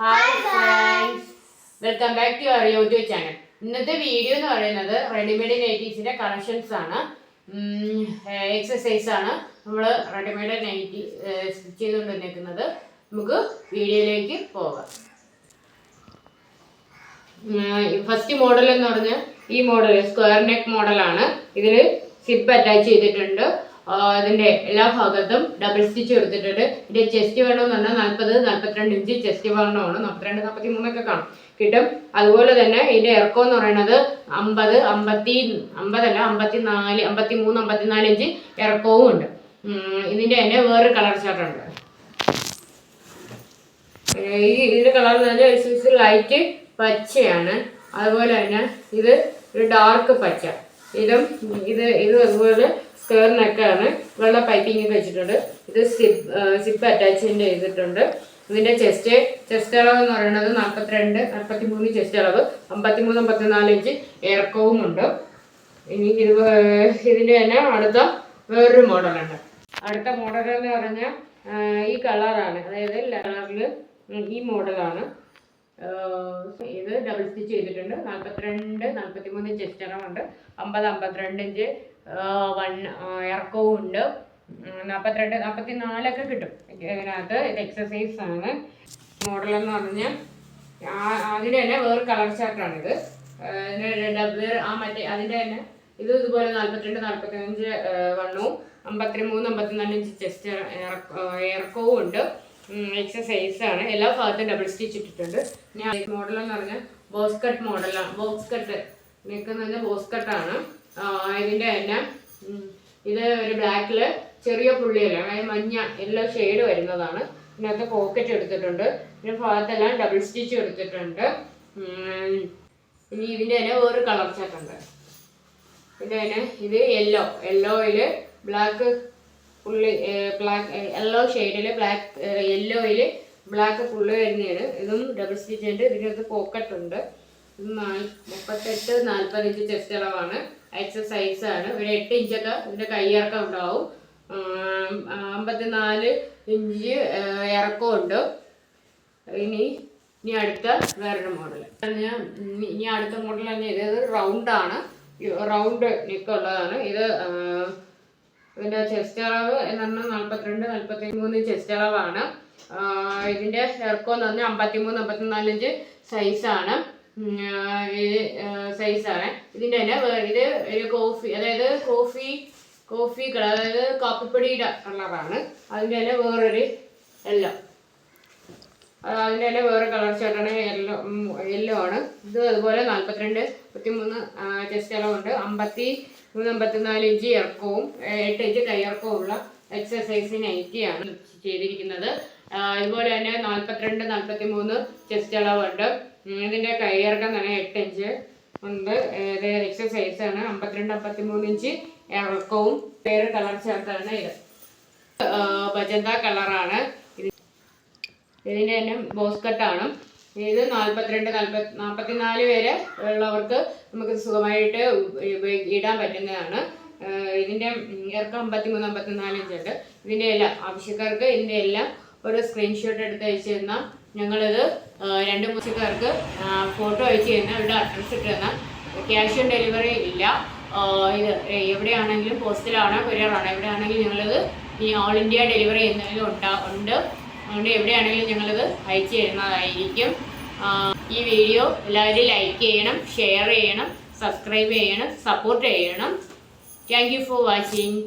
Hi friends welcome back to our YouTube channel ഇന്നത്തെ video എന്ന് പറയുന്നത് റെഡിമെയ്ഡ് നൈറ്റീസിന്റെ കളക്ഷൻസ് ആണ്. എക്സസൈസ് ആണ് നമ്മൾ റെഡിമെയ്ഡ് നൈറ്റി സ്റ്റിച്ച് ചെയ്തുകൊണ്ട് നിൽക്കുന്നത് നമുക്ക് വീഡിയോയിലേക്ക് പോകാം. ഫസ്റ്റ് മോഡൽ എന്ന് പറഞ്ഞാൽ ഈ മോഡൽ സ്ക്വയർ നെക്ക് മോഡലാണ് ഇതിൽ സിപ്പ് അറ്റാച്ച് ചെയ്തിട്ടുണ്ട്. ഇതിന്റെ എല്ലാ ഭാഗത്തും ഡബിൾ സ്റ്റിച്ച് കൊടുത്തിട്ടുണ്ട് ഇതിന്റെ ചെസ്റ്റ് വേണമെന്ന് പറഞ്ഞാൽ നാൽപ്പത് നാൽപ്പത്തിരണ്ട് ഇഞ്ച് ചെസ്റ്റ് വേണമാണ് നാൽപ്പത്തിരണ്ട് നാൽപ്പത്തി മൂന്നൊക്കെ കാണും. കിട്ടും. അതുപോലെ തന്നെ ഇതിന്റെ ഇറക്കം എന്ന് പറയുന്നത് അമ്പത് അമ്പത്തി അമ്പതല്ല അമ്പത്തി നാല് അമ്പത്തി മൂന്ന് അമ്പത്തിനാല് ഇഞ്ച് ഇറക്കവും ഉണ്ട്. ഇതിന്റെ തന്നെ വേറൊരു കളർ ചാർട്ട് ഉണ്ട്. ഏഹ് ഈ ഇതിന്റെ കളർ എന്ന് പറഞ്ഞാൽ ലൈറ്റ് പച്ചയാണ്. അതുപോലെ തന്നെ ഇത് ഒരു ഡാർക്ക് പച്ച. ഇതും ഇത് ഇത് അതുപോലെ സ്ക്വയർ നെക്കാണ് വെള്ള പൈപ്പിംഗ് വെച്ചിട്ടുണ്ട്. ഇത് സിപ്പ് സിപ്പ് അറ്റാച്ച്മെന്റ് ചെയ്തിട്ടുണ്ട്. ഇതിന്റെ ചെസ്റ്റ് ചെസ്റ്റ് അളവ് എന്ന് പറയുന്നത് നാൽപ്പത്തിരണ്ട് നാൽപ്പത്തി മൂന്ന് ചെസ്റ്റ് അളവ്. അമ്പത്തി മൂന്ന് അമ്പത്തിനാല് ഇഞ്ച് ഇറക്കവും ഉണ്ട്. ഇനി ഇത് ഇതിന്റെ തന്നെ അടുത്ത വേറൊരു മോഡലുണ്ട് അടുത്ത മോഡൽ എന്ന് പറഞ്ഞാൽ ഈ കളറാണ് അതായത് കളറിൽ ഈ മോഡലാണ് ഇത് ഡബിൾ സ്റ്റിച്ച് ചെയ്തിട്ടുണ്ട്. നാൽപ്പത്തിരണ്ട് നാൽപ്പത്തി മൂന്ന് ചെസ്റ്റ് അളവുണ്ട് അമ്പത് അമ്പത്തിരണ്ട് ഇഞ്ച് വൺ ഇറക്കവും ഉണ്ട്. നാൽപ്പത്തിരണ്ട് നാൽപ്പത്തി നാലൊക്കെ കിട്ടും. ഇതിനകത്ത് ഇത് എക്സസൈസ് ആണ്. മോഡൽ എന്ന് പറഞ്ഞാൽ അതിന്റെ തന്നെ വേറെ കളർ ചാർട്ടാണിത് വേറെ ആ മറ്റേ അതിന്റെ തന്നെ ഇത് ഇതുപോലെ നാൽപ്പത്തിരണ്ട് നാൽപ്പത്തഞ്ച് വണ്ണവും അമ്പത്തി മൂന്ന് അമ്പത്തിനാല് ഇഞ്ച് ചെസ്റ്റ് ഇറക്കവും ഉണ്ട്. എക്സസൈസ് ആണ്. എല്ലാ ഭാഗത്തും ഡബിൾ സ്റ്റിച്ച് ഇട്ടിട്ടുണ്ട്. ഞാൻ മോഡൽ എന്ന് പറഞ്ഞാൽ ബോക്സ് കട്ട് മോഡലാണ് ബോക്സ് കട്ട് നിൽക്കുന്ന പറഞ്ഞാൽ ബോക്സ് കട്ടാണ് ഇതിന്റെ തന്നെ ഇത് ഒരു ബ്ലാക്കിൽ ചെറിയ പുള്ളിയല്ല അതായത് മഞ്ഞ എല്ലാ ഷെയ്ഡ് വരുന്നതാണ്. ഇതിനകത്ത് പോക്കറ്റ് എടുത്തിട്ടുണ്ട്. ഇതിന് ഭാഗത്തെല്ലാം ഡബിൾ സ്റ്റിച്ച് എടുത്തിട്ടുണ്ട്. ഇനി ഇതിന്റെ തന്നെ വേറൊരു കളർ ചട്ടുണ്ട് ഇത് തന്നെ ഇത് യെല്ലോ യെല്ലോയിൽ ബ്ലാക്ക് പുള്ളി ബ്ലാക്ക് യെല്ലോ ഷെയ്ഡിൽ ബ്ലാക്ക് യെല്ലോയിൽ ബ്ലാക്ക് ഫുള്ള് വരുന്നതാണ് ഇതും ഡബിൾ സ്റ്റിച്ച് ഉണ്ട്. ഇതിനകത്ത് പോക്കറ്റ് ഉണ്ട്. ഇത് മുപ്പത്തെട്ട് നാൽപ്പത് ഇഞ്ച് ചെസ്റ്റ് അളവാണ്. എക്സ് സൈസ് ആണ്. ഒരു എട്ട് ഇഞ്ചൊക്കെ ഇതിന്റെ കൈയിറക്കം ഉണ്ടാവും. അമ്പത്തിനാല് ഇഞ്ച് ഇറക്കം ഉണ്ട്. ഇനി ഇനി അടുത്ത വേറൊരു മോഡൽ ഞാൻ ഇനി അടുത്ത മോഡൽ തന്നെ ഇത്. റൗണ്ടാണ് റൗണ്ട് നെക്ക് ഉള്ളതാണ്. ഇത് ആ, ഇതിന്റെ ചെസ്റ്റ് അളവ് എന്ന് പറഞ്ഞാൽ നാൽപ്പത്തിരണ്ട് നാൽപ്പത്തി മൂന്ന് ചെസ്റ്റ് അളവാണ് ഇതിന്റെ ഇറക്കം എന്ന് പറഞ്ഞാൽ അമ്പത്തി മൂന്ന് അമ്പത്തി നാലഞ്ച് സൈസാണ് ഇത് സൈസാണ് ഇതിന്റെ തന്നെ ഇത് ഒരു കോഫി അതായത് കോഫി കോഫി കളർ അതായത് കാപ്പിപ്പൊടിയുടെ കളറാണ് അതിന്റെ തന്നെ വേറൊരു എല്ലാം. അതിന്റെ തന്നെ വേറെ കളർ ചേട്ടാണ് യെല്ലോ യെല്ലോ ആണ്. ഇത് അതുപോലെ നാൽപ്പത്തിരണ്ട് മുപ്പത്തിമൂന്ന് ചെസ്റ്റ് അളവുണ്ട് അമ്പത്തി മൂന്ന് അമ്പത്തിനാല് ഇഞ്ച് ഇറക്കവും എട്ട് ഇഞ്ച് കൈയിറക്കവും ഉള്ള എക്സസൈസ് നൈറ്റിയാണ് ചെയ്തിരിക്കുന്നത്. അതുപോലെ തന്നെ നാൽപ്പത്തിരണ്ട് നാൽപ്പത്തി മൂന്ന് ചെസ്റ്റ് അളവുണ്ട് ഇതിന്റെ കൈയിറക്കം തന്നെ എട്ട് ഇഞ്ച് ഉണ്ട്. ഇത് എക്സസൈസ് ആണ്. അമ്പത്തിരണ്ട് അമ്പത്തി മൂന്ന് ഇഞ്ച് ഇറക്കവും. വേറെ കളർ ചേർത്താണ് ഇത്. ഭജന്ത കളറാണ് ഇതിന്റെ തന്നെ ബോസ് കട്ടാണ് ഇത് നാൽപ്പത്തിരണ്ട് നാൽപ്പത്തി നാൽപ്പത്തിനാല് വരെ ഉള്ളവർക്ക് നമുക്ക് സുഖമായിട്ട് ഇടാൻ പറ്റുന്നതാണ്. ഇതിന്റെ ഇറക്കം അമ്പത്തി മൂന്ന് അമ്പത്തിനാല് ഇഞ്ചുണ്ട് ഇതിന്റെ എല്ലാം ആവശ്യക്കാർക്ക് ഇതിന്റെ എല്ലാം ഒരു സ്ക്രീൻഷോട്ട് എടുത്ത് അയച്ചു തന്നാൽ ഞങ്ങളിത് രണ്ട് മൂസിക്കാർക്ക് ഫോട്ടോ അയച്ചു തന്നാൽ അവരുടെ അഡ്രസ്സ് ഇട്ട് തന്നാൽ ക്യാഷ് ഓൺ ഡെലിവറി ഇല്ല. ഇത് എവിടെയാണെങ്കിലും പോസ്റ്റിലാണ് കൊറിയറാണോ എവിടെയാണെങ്കിലും ഞങ്ങളിത് ഈ ഓൾ ഇന്ത്യ ഡെലിവറി എന്തെങ്കിലും ഉണ്ടാ ഉണ്ട്. അതുകൊണ്ട് എവിടെയാണെങ്കിലും ഞങ്ങളിത് അയച്ചു തരുന്നതായിരിക്കും. ഈ വീഡിയോ എല്ലാവരും ലൈക്ക് ചെയ്യണം ഷെയർ ചെയ്യണം സബ്സ്ക്രൈബ് ചെയ്യണം സപ്പോർട്ട് ചെയ്യണം. Thank you for watching